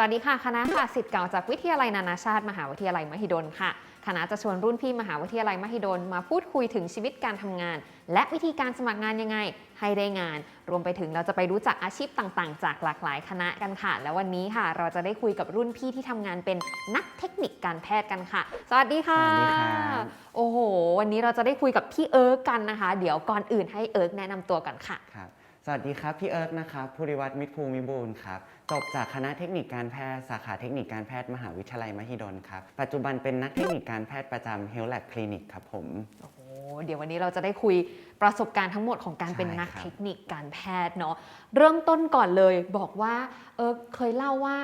วัสดีค่ะ คณะค่ะสิทธิ์เก่าจากวิทยาลัยนานาชาติ มหาวิทยาลัยมหิดลค่ะ คณะจะชวนรุ่นพี่มหาวิทยาลัยมหิดลมาพูดคุยถึงชีวิตการทำงาน และวิธีการสมัครงานยังไง ให้ได้งาน รวมไปถึงเราจะไปรู้จักอาชีพต่างๆ จากหลากหลายคณะกันค่ะ และวันนี้ค่ะ เราจะได้คุยกับรุ่นพี่ที่ทำงานเป็นนักเทคนิคการแพทย์กันค่ะ สวัสดีค่ะ สวัสดีครับโอ้โห วันนี้เราจะได้คุยกับพี่เอิร์กกันนะคะ เดี๋ยวก่อนอื่นให้เอิร์กแนะนำตัวกันค่ะครับ สวัสดีครับ พี่เอิร์กนะครับภูริวัฒน์มิตรภูมิบูรณ์ครับจบจากคณะเทคนิคการแพทย์สาขาเทคนิคการแพทย์มหาวิทยาลัยมหิดลครับปัจจุบันเป็นนักเทคนิคการแพทย์ประจำเฮลแลบคลินิกครับผมโอ้โหเดี๋ยววันนี้เราจะได้คุยประสบการณ์ทั้งหมดของการเป็นนักเทคนิคการแพทย์เนาะเริ่มต้นก่อนเลยบอกว่าเออเคยเล่าว่า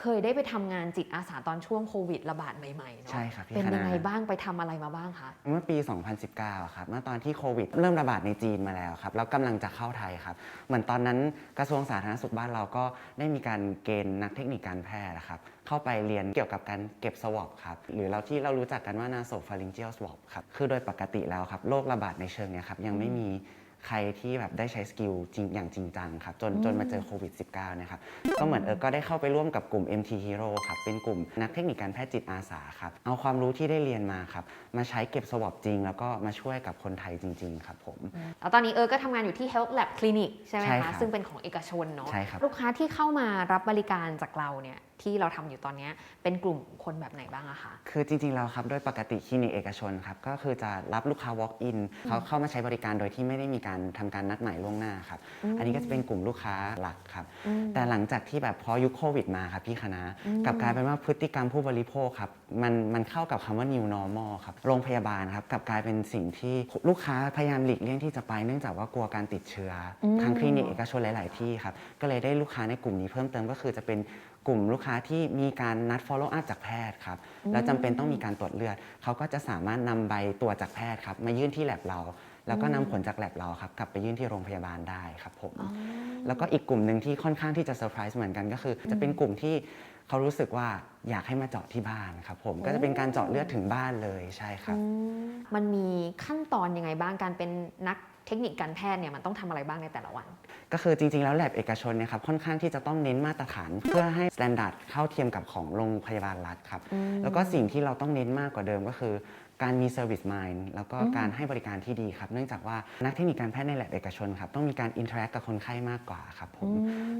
เคยได้ไปทำงานจิตอาสาตอนช่วงโควิดระบาดใหม่ๆเนาะใช่ครับพี่เป็นคยังณะไงบ้างไปทำอะไรมาบ้างคะเมื่อปี 2019 ครับเมื่อตอนที่โควิด เริ่มระบาดในจีนมาแล้วครับแล้วกำลังจะเข้าไทยครับ เหมือนตอนนั้นกระทรวงสาธารณสุขบ้านเราก็ได้มีการเกณฑ์นักเทคนิคการแพทย์นะครับเข้าไปเรียนเกี่ยวกับการเก็บสวอปครับหรือเราที่เรารู้จักกันว่า nasopharyngeal swab ครับคือโดยปกติแล้วครับโรคระบาดในเชิงเนี้ยครับยังไม่มี ใครที่แบบได้ใช้สกิลจริงอย่างจริงจังครับจนจนมาเจอโควิด -19 นะครับก็เหมือนเออก็ได้เข้าไปร่วมกับกลุ่ม MT Hero ครับเป็นกลุ่มนักเทคนิคการแพทย์จิตอาสาครับเอาความรู้ที่ได้เรียนมาครับมาใช้เก็บสวอปจริง แล้วก็มาช่วยกับคนไทยจริง ๆ ครับผมแล้วตอนนี้เออก็ทำงานอยู่ที่ Health Lab Clinic ใช่ไหมใช่ครัคะบซึ่งเป็นของเอกชนเนาะใช่ครับลูกค้าที่เข้ามารับบริการจากเราเนี่ยที่เราทำอยู่ตอนเนี้ยเป็นกลุ่มคนแบบไหนบ้างอะคะ คือจริงๆแล้วครับโดยปกติคลินิกเอกชนครับก็คือจะรับลูกค้า walk in เขาเข้ามาใช้บริการโดยที่ไม่ได้มีการทำการนัดหมายล่วงหน้าครับอืมอันนี้ก็จะเป็นกลุ่มลูกค้าหลักครับอืมแต่หลังจากที่แบบพอยุคโควิดมาครับพี่คณะอืมกลับกลายเป็นว่าพฤติกรรมผู้บริโภคครับมันมันเข้ากับคำว่า new normal ครับโรงพยาบาลครับกลับกลายเป็นสิ่งที่ลูกค้าพยายามหลีกเลี่ยงที่จะไปเนื่องจากว่ากลัวการติดเชื้ออมทางคลินิกเอกชนหลาย ๆ ที่ครับก็เลยได้ลูกค้าในกลุ่มนี้เพิ่มเติมก็คือจะเป็น กลุ่มลูกค้าที่มีการนัด follow up จากแพทย์ครับแล้วจำเป็นต้องมีการตรวจเลือดเขาก็จะสามารถนำใบตรวจจากแพทย์ครับมายื่นที่แ a บเรา แล้วก็นำผลจากแ a บเราครับกลับไปยื่นที่โรงพยาบาลได้ครับผม อ๋อ แล้วก็อีกกลุ่มหนึ่งที่ค่อนข้างที่จะเซอร์ไพรส์เหมือนกันก็คือ จะเป็นกลุ่มที่เขารู้สึกว่าอยากให้มาเจาะที่บ้านครับผมก็จะเป็นการเจาะเลือดถึงบ้านเลยใช่ครับ อืมมันมีขั้นตอนยังไงบ้างการเป็นนัก เทคนิคการแพทย์เนี่ยมันต้องทำอะไรบ้างในแต่ละวัน ก็คือจริง ๆ แล้วแ a บเอกชนเนี่ยครับค่อนข้างที่จะต้องเน้นมาตรฐาน เพื่อให้มาตรฐานเข้าเทียมกับของโรงพยาบาลรัฐครับอืมแล้วก็สิ่งที่เราต้องเน้นมากกว่าเดิมก็คือการมี Service Mind แล้วก็การให้บริการที่ดีครับ เนื่องจากว่านักเทคนิคการแพทย์ในแ a บเอกชนครับต้องมีการอินเทอร์แอคกับคนไข้มากกว่าครับผม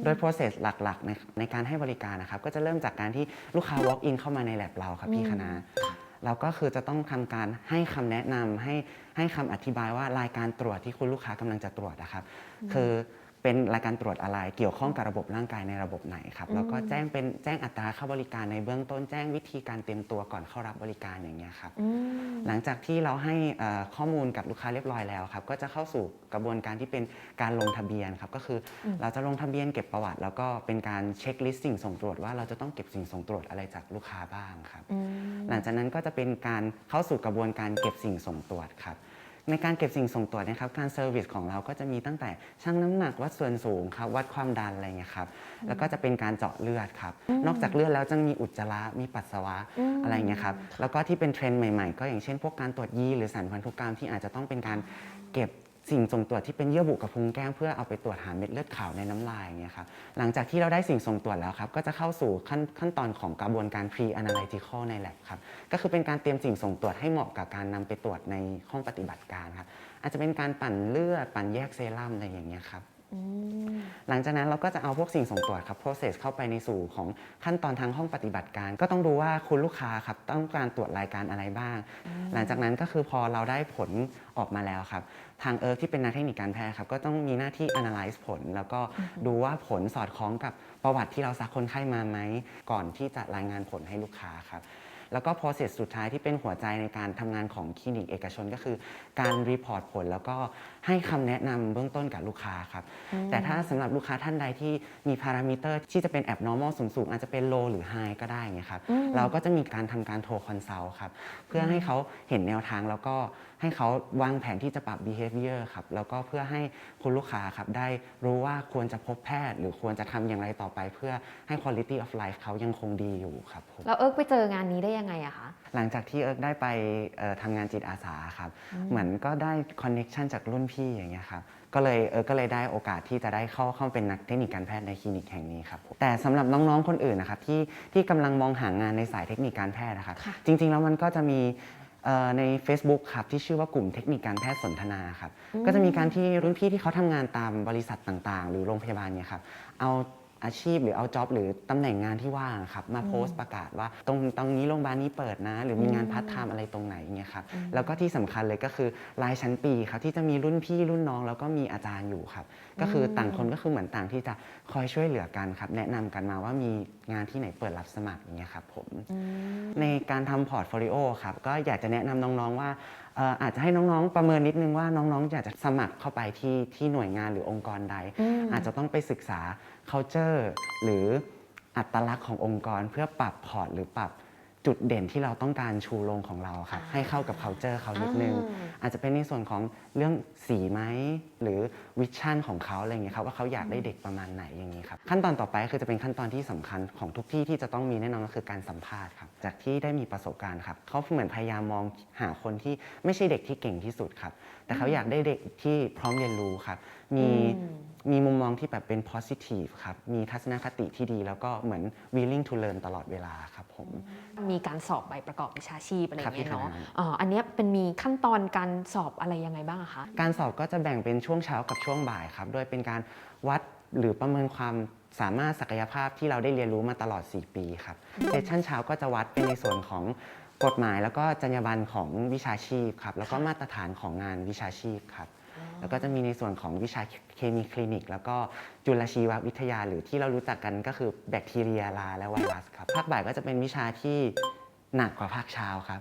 โดย process หลักๆ ในในการให้บริการนะครับ ก็จะเริ่มจากการที่ลูกค้า walk in เข้ามาใน lab เราครับพี่คณะเราก็คือจะต้องทำการให้คำแนะนำให้ ให้คำอธิบายว่ารายการตรวจที่คุณลูกค้ากำลังจะตรวจนะครับคือ เป็นรายการตรวจอะไร เกี่ยวข้องกับระบบร่างกายในระบบไหนครับ แล้วก็แจ้งเป็นแจ้งอัตราเข้าบริการในเบื้องต้น แจ้งวิธีการเตรียมตัวก่อนเข้ารับบริการอย่างเงี้ยครับอืมหลังจากที่เราให้เอ่อข้อมูลกับลูกค้าเรียบร้อยแล้วครับ ก็จะเข้าสู่กระบวนการที่เป็นการลงทะเบียนครับ ก็คืออมเราจะลงทะเบียนเก็บประวัติ แล้วก็เป็นการเช็คลิสต์สิ่งส่งตรวจว่าเราจะต้องเก็บสิ่งส่งตรวจอะไรจากลูกค้าบ้างครับอืมหลังจากนั้นก็จะเป็นการเข้าสู่กระบวนการเก็บสิ่งส่งตรวจครับ ในการเก็บสิ่งส่งตรวจเนะครับการเซอร์วิสของเราก็จะมีตั้งแต่ชั่งน้ำหนักวัดส่วนสูงครับวัดความดันอะไรเงี้ยครับแล้วก็จะเป็นการเจาะเลือดครับนอกจากเลือดแล้วจะมีอุจจาระมีปัสสาวะอืมอะไรเงี้ยครับแล้วก็ที่เป็นเทรนด์ใหม่ๆ ก็อย่างเช่น พวกการตรวจยีหรือสารพันธุกรรมที่อาจจะต้องเป็นการเก็บ สิ่งส่งตรวจที่เป็นเยื่อบุกับพุงแก้มเพื่อเอาไปตรวจหาเม็ดเลือดขาวในน้ำลายอย่างเงี้ยครับหลังจากที่เราได้สิ่งส่งตรวจแล้วครับก็จะเข้าสู่ขั้นขั้นตอนของกระบวนการ pre analytical ใน lab ครับก็คือเป็นการเตรียมสิ่งส่งตรวจให้เหมาะกับการนำไปตรวจในห้องปฏิบัติการครับอาจจะเป็นการปั่นเลือดปั่นแยกเซรั่มอะไรอย่างเงี้ยครับ อืม หลังจากนั้นเราก็จะเอาพวกสิ่งส่งตรวจครับ process เข้าไปในสู่ของขั้นตอนทางห้องปฏิบัติการ ก็ต้องดูว่าคุณลูกค้าครับต้องการตรวจรายการอะไรบ้าง หลังจากนั้นก็คือพอเราได้ผลออกมาแล้วครับ ทางเอิร์กที่เป็นนักเทคนิคการแพทย์ครับก็ต้องมีหน้าที่ analyze ผล แล้วก็ดูว่าผลสอดคล้องกับประวัติที่เราซักคนไข้มาไหมก่อนที่จะรายงานผลให้ลูกค้าครับ แล้วก็ process สุดท้ายที่เป็นหัวใจในการทำงานของคลินิกเอกชนก็คือ การรีพอร์ตผล แล้วก็ให้คำแนะนำเบื้องต้นกับลูกค้าครับ แต่ถ้าสำหรับลูกค้าท่านใดที่มีพารามิเตอร์ที่จะเป็น abnormal สูงๆ อาจจะเป็น low หรือ high ก็ได้ไงครับ เราก็จะมีการทำการโทรคอนซัลท์ครับ เพื่อให้เขาเห็นแนวทางแล้วก็ใให้เขาวางแผนที่จะปรับ behavior ครับแล้วก็เพื่อให้คุณลูกค้าครับได้รู้ว่าควรจะพบแพทย์ หรือควรจะทำอย่างไรต่อไป เพื่อให้ quality of life เขายังคงดีอยู่ครับผม แล้วเอิร์กไปเจองานนี้ได้ยังไงอะคะ หลังจากที่เอิร์กได้ไปเอ่อทำงานจิตอาสาครับ เหมือนก็ได้คอนเน็ชันจากรุ่นพี่อย่างเงี้ยครับ ก็เลยเอิร์กก็เลยได้โอกาสที่จะได้เข้าเข้าเป็นนักเทคนิคการแพทย์ในคลินิกแห่งนี้ครับผมแต่สำหรับน้องๆคนอื่นนะครับที่ที่กำลังมองหางานในสายเทคนิคการแพทย์นะครับ ค่ะ จริงๆแล้วมันก็จะมี เอ่อใน Facebook ครับที่ชื่อว่ากลุ่มเทคนิคการแพทย์สนทนาครับก็จะมีการที่รุ่นพี่ที่เขาทำงานตามบริษัทต่างๆ หรือโรงพยาบาลเนี่ยครับเอา อาชีพหรือเอาจ็อบหรือตำแหน่งงานที่ว่างครับมาโพสต์ประกาศว่า ตรงตรงนี้โรงพยาบาลนี้เปิดนะ หรือมีงานพาร์ทไทม์อะไรตรงไหนอย่างเงี้ยครับแล้วก็ที่สำคัญเลยก็คือรายชั้นปีครับที่จะมีรุ่นพี่รุ่นน้อง แล้วก็มีอาจารย์อยู่ครับก็คือต่างคนก็คือเหมือนต่างที่จะคอยช่วยเหลือกันครับแนะนำกันมาว่ามีงานที่ไหนเปิดรับสมัครอย่างเงี้ยครับผม ในการทำพอร์ตโฟลิโอครับก็อยากจะแนะนำน้องๆว่าเอ่ออาจจะให้น้องๆประเมินนิดนึงว่าน้องๆอยากจะสมัครเข้าไปที่ที่หน่วยงานหรือองค์กรใด อาจจะต้องไปศึกษา culture หรืออัตลักษณ์ขององค์กร เพื่อปรับพอร์ตหรือปรับจุดเด่นที่เราต้องการชูลงของเราครับอ่าให้เข้ากับ culture เขานิดนึงอ่าอาจจะเป็นในส่วนของเรื่องสีไหมหรือวิชั่นของเขาอะไรอย่างเงี้ยครับว่าเขาอยากได้เด็กประมาณไหนอย่างนี้ครับขั้นตอนต่อไปคือจะเป็นขั้นตอนที่สำคัญของทุกที่ที่จะต้องมีแน่นอนก็คือการสัมภาษณ์ครับจากที่ได้มีประสบการณ์ครับเขาเหมือนพยายามมองหาคนที่ไม่ใช่เด็กที่เก่งที่สุดครับแต่เขาอยากได้เด็กที่พร้อมเรียนรู้ครับมีอื มมีมุมมองที่แบบเป็น positive ครับ มีทัศนคติที่ดี แล้วก็เหมือน willing to learn ตลอดเวลาครับผม มีการสอบใบประกอบวิชาชีพอะไรอย่างเงี้ยครับเนาะพี่คณะอ๋ออันเนี้ยเป็นมีขั้นตอนการสอบอะไรยังไงบ้างอะคะ การสอบก็จะแบ่งเป็นช่วงเช้ากับช่วงบ่ายครับ โดยเป็นการวัดหรือประเมินความสามารถศักยภาพที่เราได้เรียนรู้มาตลอด 4 ปีครับ เซสชั่นเช้าก็จะวัดเป็นในส่วนของกฎหมาย แล้วก็จรรยาบรรณของวิชาชีพครับ แล้วก็มาตรฐานของงานวิชาชีพครับ แล้วก็จะมีในส่วนของวิชาเคมีคลินิก แล้วก็จุลชีววิทยาหรือที่เรารู้จักกันก็คือแบคทีเรียลาและไวรัสครับภาคบ่ายก็จะเป็นวิชาที่หนักกว่าภาคเช้าครับ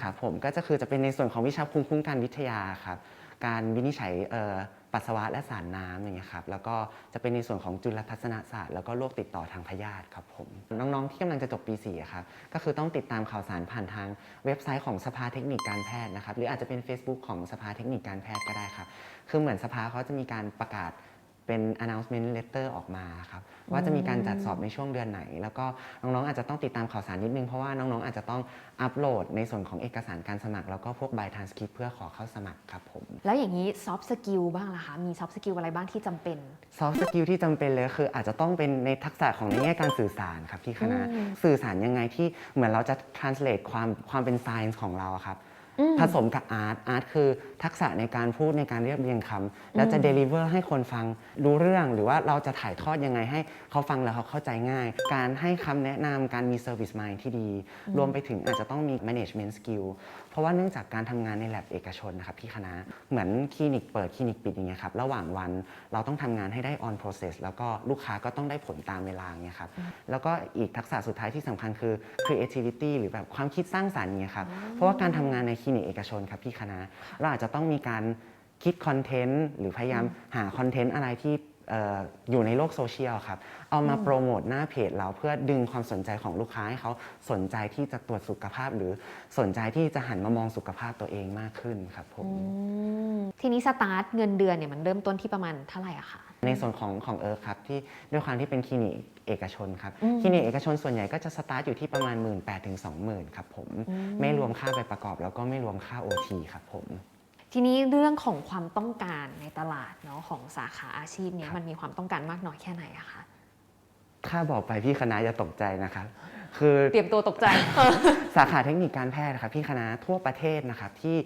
ครับผมก็จะคือจะเป็นในส่วนของวิชาภูมิคุ้มกันวิทยาครับการวินิจฉัยเอ่อ ปัสสาวะและสารน้ำอย่างเงี้ยครับแล้วก็จะเป็นในส่วนของจุลทัศนศาสตร์แล้วก็โรคติดต่อทางพยาธิครับผมน้องๆที่กำลังจะจบปี4อะครับก็คือต้องติดตามข่าวสารผ่านทางเว็บไซต์ของสภาเทคนิคการแพทย์นะครับหรืออาจจะเป็น Facebook ของสภาเทคนิคการแพทย์ก็ได้ครับคือเหมือนสภาเขาจะมีการประกาศ เป็น announcement letter ออกมาครับว่าจะมีการจัดสอบในช่วงเดือนไหน แล้วก็น้องๆอาจจะต้องติดตามข่าวสารนิดนึง เพราะว่าน้องๆอาจจะต้องอัปโหลดในส่วนของเอกสารการสมัคร แล้วก็พวก by transcript เพื่อขอเข้าสมัครครับผม แล้วอย่างนี้ซอฟต์สกิลบ้างล่ะคะ มีซอฟต์สกิลอะไรบ้างที่จำเป็น ซอฟต์สกิลที่จำเป็นเลยคืออาจจะต้องเป็นในทักษะของในแง่การสื่อสารครับที่คณะอืม สื่อสารยังไงที่เหมือนเราจะ translate ความความเป็น science ของเราอะครับอืม ผสมกับอาร์ตอาร์ตคือทักษะในการพูดในการเรียบเรียงคำแล้วจะ deliver ให้คนฟังรู้เรื่อง หรือว่าเราจะถ่ายทอดยังไงให้เขาฟังแล้วเขาเข้าใจง่าย การให้คำแนะนำการมี service mind ที่ดี รวมไปถึงอาจจะต้องมี management skill เพราะว่าเนื่องจากการทำงานใน lab เอกชนนะครับที่คณะเหมือนคลินิกเปิดคลินิกปิดอย่างเงี้ยครับระหว่างวันเราต้องทำงานให้ได้ on process แล้วก็ลูกค้าก็ต้องได้ผลตามเวลาเงี้ยครับแล้วก็อีกทักษะสุดท้ายที่สำคัญคือ creativity หรือแบบความคิดสร้างสรรค์เงี้ยครับเพราะว่าการทำงานในคลินิกเอกชนครับที่คณะเราอาจจะต้องมีการคิดคอนเทนต์หรือพยายามหาคอนเทนต์อะไรที่เอ่ออยู่ในโลกโซเชียลครับ เอามาโปรโมทหน้าเพจเราเพื่อดึงความสนใจของลูกค้าให้เขาสนใจที่จะตรวจสุขภาพ หรือสนใจที่จะหันมามองสุขภาพตัวเองมากขึ้นครับผมอืมทีนี้สตาร์ทเงินเดือนเนี่ยมันเริ่มต้นที่ประมาณเท่าไหร่อะคะในส่วนของของเอิร์กครับที่ด้วยความที่เป็นคลินิกเอกชนครับอืมคลินิกเอกชนส่วนใหญ่ก็จะสตาร์ทอยู่ที่ประมาณ 1 8ื่นถึงสองหมื่นครับผมอืมไม่รวมค่าไปประกอบแล้วก็ไม่รวมค่า OT ครับผม ทีนี้เรื่องของความต้องการในตลาดเนาะของสาขาอาชีพเนี้คยรับมันมีความต้องการมากน้อยแค่ไหนอะคะถ้าบอกไปพี่คณะจะตกใจนะครับ คือเตรียมตัวตกใจ สาขาเทคนิคการแพทย์นะครับพี่คณะทั่วประเทศนะครับที่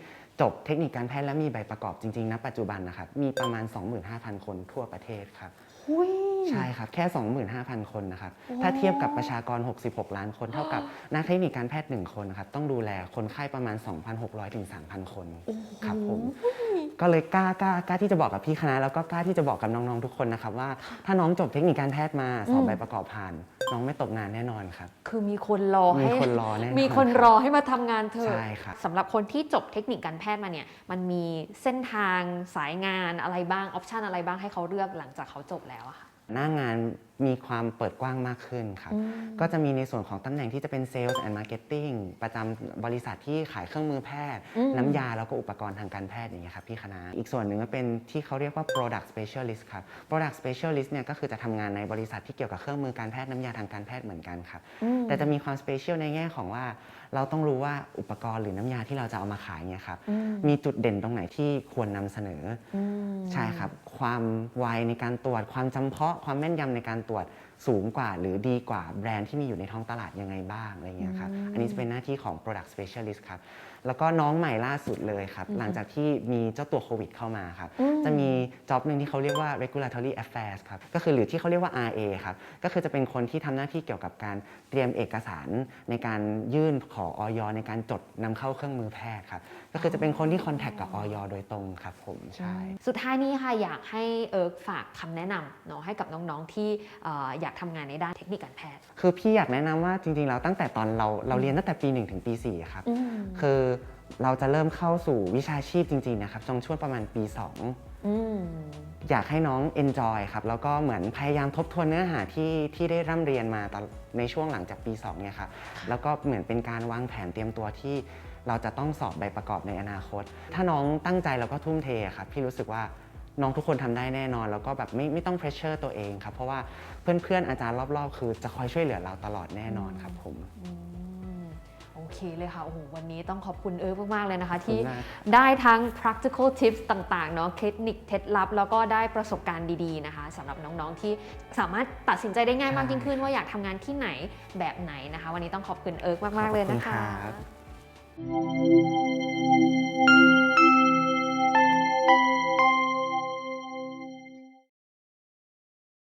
จบเทคนิคการแพทย์และมีใบประกอบจริงๆณปัจจุบันนะครับมีประมาณ 25,000 คนทั่วประเทศครับ หุย ใช่ครับ แค่ 25,000 คนนะครับโอ้ถ้าเทียบกับประชากร 66 ล้านคนเท่ากับนักเทคนิคการแพทย์ 1 คนนะครับ ต้องดูแลคนไข้ประมาณ 2,600ถึง3,000 คนครับผมก็เลยกล้ากล้ากล้าที่จะบอกกับพี่คณะแล้วก็กล้าที่จะบอกกับน้องๆทุกคนนะครับว่าถ้าน้องจบเทคนิคการแพทย์มาสอบใบประกอบผ่าน น้องไม่ตกงานแน่นอนครับ คือมีคนรอมีให้คนรอแน่นอนมีคนครับรอให้มาทำงานเธอใช่ครับสำหรับคนที่จบเทคนิคการแพทย์มาเนี่ยมันมีเส้นทางสายงานอะไรบ้างออปชันอะไรบ้างให้เขาเลือกหลังจากเขาจบแล้วอะค่ะ หน้างานมีความเปิดกว้างมากขึ้นครับ ก็จะมีในส่วนของตำแหน่งที่จะเป็น Sales and Marketing ประจำบริษัทที่ขายเครื่องมือแพทย์อืมน้ำยาแล้วก็อุปกรณ์ทางการแพทย์อย่างเงี้ยครับที่คณะ อีกส่วนหนึ่งก็เป็นที่เขาเรียกว่า Product Specialist ครับ Product Specialist เนี่ยก็คือจะทำงานในบริษัทที่เกี่ยวกับเครื่องมือการแพทย์น้ำยาทางการแพทย์เหมือนกันครับอืมแต่จะมีความ Special ในแง่ของว่า เราต้องรู้ว่าอุปกรณ์หรือน้ำยาที่เราจะเอามาขายเนี่ยครับอืมมีจุดเด่นตรงไหนที่ควรนำเสนออืมใช่ครับ ความไวในการตรวจ ความจำเพาะความแม่นยำในการตรวจสูงกว่าหรือดีกว่าแบรนด์ที่มีอยู่ในท้องตลาดยังไงบ้างอะไรเงี้ยครับอืมอันนี้จะเป็นหน้าที่ของ product specialist ครับ แล้วก็น้องใหม่ล่าสุดเลยครับอืมหลังจากที่มีเจ้าตัวโควิดเข้ามาครับอืมจะมีจ็อบหนึ่งที่เขาเรียกว่า regulatory affairs ครับ ก็คือหรือที่เขาเรียกว่า RA ครับ ก็คือจะเป็นคนที่ทำหน้าที่เกี่ยวกับการเตรียมเอกสารในการยื่นขอออยในการจดนำเข้าเครื่องมือแพทย์ครับ ก็คือจะเป็นคนที่คอนแทคกับออยโดยตรงครับผมใช่สุดท้ายนี้ค่ะอยากให้เอิร์กฝากคำแนะนำเนาะให้กับน้องๆที่เอ่ออยากทำงานในด้านเทคนิคการแพทย์ คือพี่อยากแนะนำว่าจริงๆแล้วตั้งแต่ตอนเราเราเรียนตั้งแต่ปี 1 ถึงปี4ครับอืมคือเราจะเริ่มเข้าสู่วิชาชีพจริงๆนะครับตรงช่วงประมาณปีอืม2อยากให้น้อง enjoy ครับ แล้วก็เหมือนพยายามทบทวนเนื้อหาที่ที่ได้ร่ำเรียนมาตอนในช่วงหลังจากปี2เนี่ยครับ แล้วก็เหมือนเป็นการวางแผนเตรียมตัวที่เราจะต้องสอบใบประกอบในอนาคต ถ้าน้องตั้งใจแล้วก็ทุ่มเทครับ พี่รู้สึกว่า น้องทุกคนทำได้แน่นอน แล้วก็แบบไม่ไม่ต้องเพรสเชอร์ตัวเองครับ เพราะว่าเพื่อนๆอาจารย์รอบๆ คือจะคอยช่วยเหลือเราตลอดแน่นอนครับผมอืมโอเคเลยค่ะ โอ้โห วันนี้ต้องขอบคุณเอิร์กมาก ๆ เลยนะคะขอบคุณที่มากได้ทั้ง practical tips ต่าง ๆ เนาะ เทคนิคเคล็ดลับ แล้วก็ได้ประสบการณ์ดี ๆ นะคะสำหรับน้อง ๆ ที่สามารถตัดสินใจได้ง่ายมากยิ่งขึ้น ว่าอยากทำงานที่ไหนแบบไหนนะคะ วันนี้ต้องขอบคุณเอิร์กมาก ๆ เลยนะคะขอบคุณครับ